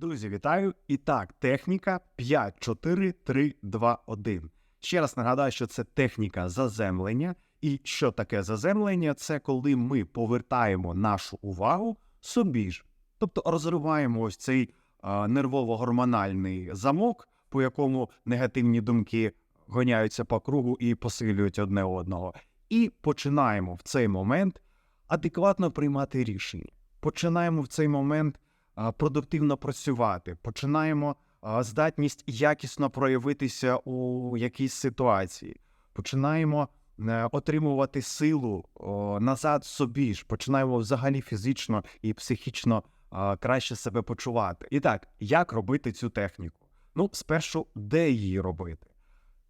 Друзі, вітаю! І так, техніка 5, 4, 3, 2, 1. Ще раз нагадаю, що це техніка заземлення. І що таке заземлення? Це коли ми повертаємо нашу увагу собі ж. Тобто розриваємо ось цей нервово-гормональний замок, по якому негативні думки гоняються по кругу і посилюють одне одного. І починаємо в цей момент адекватно приймати рішення. Починаємо в цей момент продуктивно працювати, починаємо здатність якісно проявитися у якійсь ситуації, починаємо е, отримувати силу назад собі ж, починаємо взагалі фізично і психічно краще себе почувати. І так, як робити цю техніку? Ну, спершу, де її робити?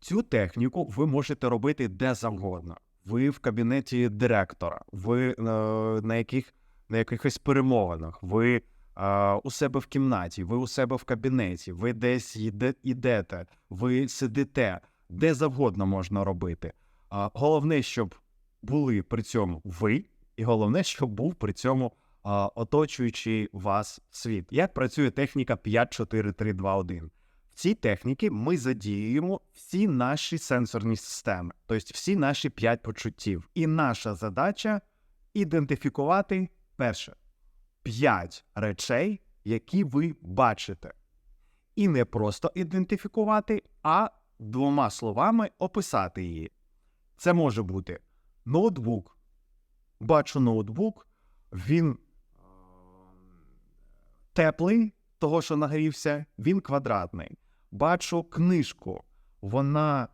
Цю техніку ви можете робити де завгодно. Ви в кабінеті директора, ви е, на яких на якихось перемовинах, ви у себе в кімнаті, ви у себе в кабінеті, ви десь йде, йдете, ви сидите, де завгодно можна робити. Головне, щоб були при цьому ви, і головне, щоб був при цьому оточуючий вас світ. Як працює техніка 5, 4, 3, 2, 1? В цій техніці ми задіюємо всі наші сенсорні системи, тобто всі наші п'ять почуттів. І наша задача ідентифікувати перше п'ять речей, які ви бачите. І не просто ідентифікувати, а двома словами описати її. Це може бути ноутбук. Бачу ноутбук, він е, теплий, того, що нагрівся, він квадратний. Бачу книжку, вона е,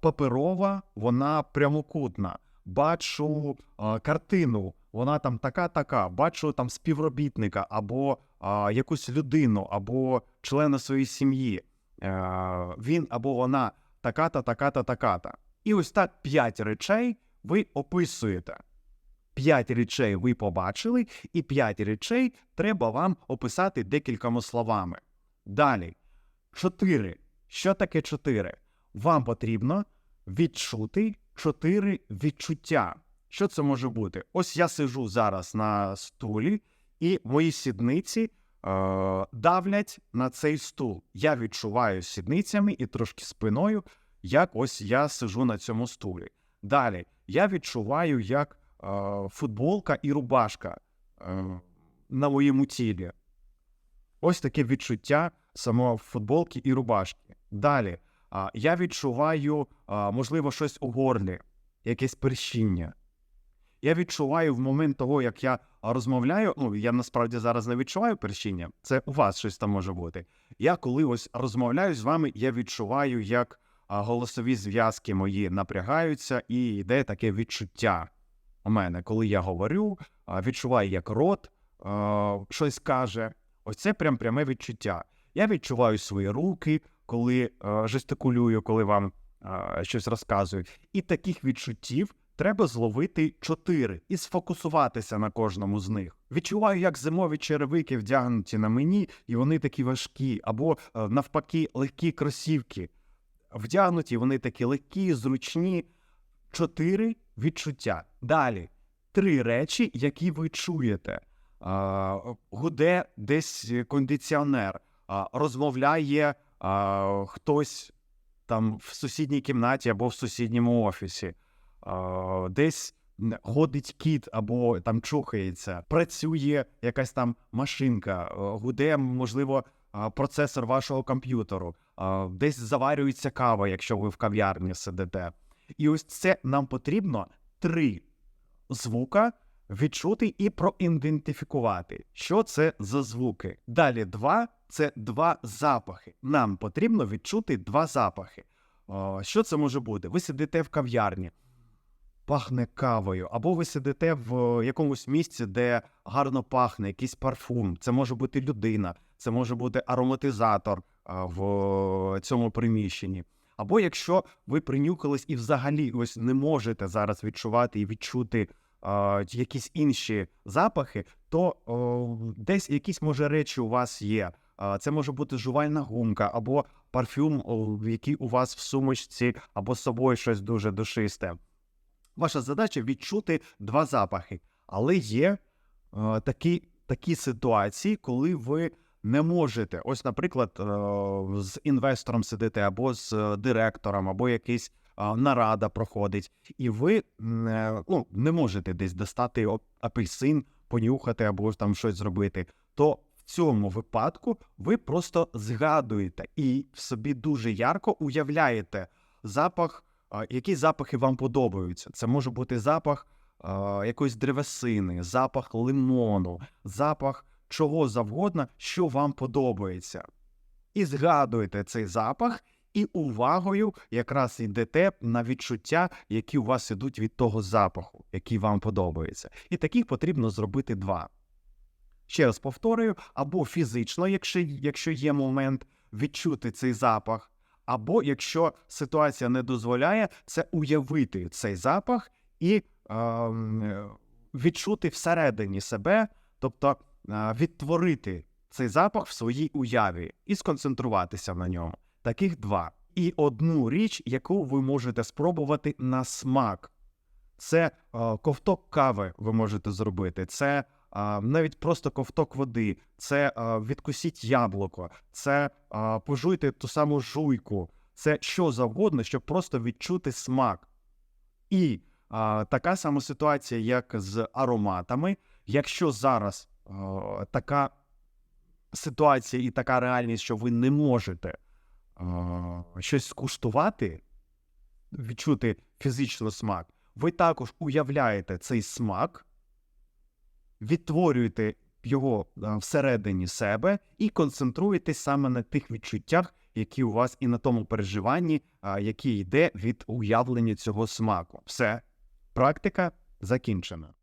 паперова, вона прямокутна. Бачу е, картину, вона там така-така. Бачу там співробітника або е, якусь людину, або члена своєї сім'ї. Е, він або вона така-та, така-та, така-та. І ось так п'ять речей ви описуєте. П'ять речей ви побачили, і п'ять речей треба вам описати декількома словами. Далі, чотири. Що таке чотири? Вам потрібно відчути чотири відчуття. Що це може бути? Ось я сижу зараз на стулі, і мої сідниці е, давлять на цей стул. Я відчуваю сідницями і трошки спиною, як ось я сижу на цьому стулі. Далі я відчуваю, як е, футболка і рубашка е, на моєму тілі. Ось таке відчуття самого футболки і рубашки. Далі я відчуваю, можливо, щось у горлі, якесь першіння. Я відчуваю в момент того, як я розмовляю. Ну, я насправді зараз не відчуваю першіння, це у вас щось там може бути. Я коли ось розмовляю з вами, я відчуваю, як голосові зв'язки мої напрягаються, і йде таке відчуття у мене, коли я говорю, відчуваю, як рот щось каже. Ось це прям пряме відчуття. Я відчуваю свої руки, коли е, жестикулюю, коли вам е, щось розказую. І таких відчуттів треба зловити чотири і сфокусуватися на кожному з них. Відчуваю, як зимові черевики вдягнуті на мені, і вони такі важкі, або е, навпаки, легкі кросівки. Вдягнуті, вони такі легкі, зручні. Чотири відчуття. Далі три речі, які ви чуєте. Гуде десь кондиціонер, розмовляє а, хтось там в сусідній кімнаті або в сусідньому офісі, а, десь ходить кіт або там чухається, працює якась там машинка, гуде, можливо, процесор вашого комп'ютеру, десь заварюється кава, якщо ви в кав'ярні сидите. І ось це нам потрібно три звука відчути і проідентифікувати, що це за звуки. Далі два це два запахи. Нам потрібно відчути два запахи. О, що це може бути? Ви сидите в кав'ярні, пахне кавою, або ви сидите в якомусь місці, де гарно пахне, якийсь парфум. Це може бути людина, це може бути ароматизатор в цьому приміщенні. Або якщо ви принюхались і взагалі ось не можете зараз відчувати і відчути якісь інші запахи, то десь якісь може речі у вас є. Це може бути жувальна гумка, або парфюм, який у вас в сумочці, або з собою щось дуже душисте. Ваша задача відчути два запахи. Але є такі, такі ситуації, коли ви не можете, ось, наприклад, е, з інвестором сидите, або з е, директором, або якийсь нарада проходить, і ви е, ну, не можете десь достати апельсин, понюхати або там щось зробити, то в цьому випадку ви просто згадуєте і в собі дуже ярко уявляєте запах, які запахи вам подобаються. Це може бути запах якоїсь древесини, запах лимону, запах чого завгодно, що вам подобається. І згадуєте цей запах, і увагою якраз йдете на відчуття, які у вас ідуть від того запаху, який вам подобається. І таких потрібно зробити два. Ще раз повторюю, або фізично, якщо, якщо є момент відчути цей запах, або якщо ситуація не дозволяє, це уявити цей запах і е, відчути всередині себе, тобто е, відтворити цей запах в своїй уяві і сконцентруватися на ньому. Таких два. І одну річ, яку ви можете спробувати на смак. Це е, ковток кави ви можете зробити. Це е, навіть просто ковток води, це е, відкусіть яблуко, це е, пожуйте ту саму жуйку, це що завгодно, щоб просто відчути смак. І а, така сама ситуація, як з ароматами. Якщо зараз а, така ситуація і така реальність, що ви не можете щось скуштувати, відчути фізично смак, ви також уявляєте цей смак, відтворюєте його всередині себе і концентруєтесь саме на тих відчуттях, які у вас і на тому переживанні, яке йде від уявлення цього смаку. Все, практика закінчена.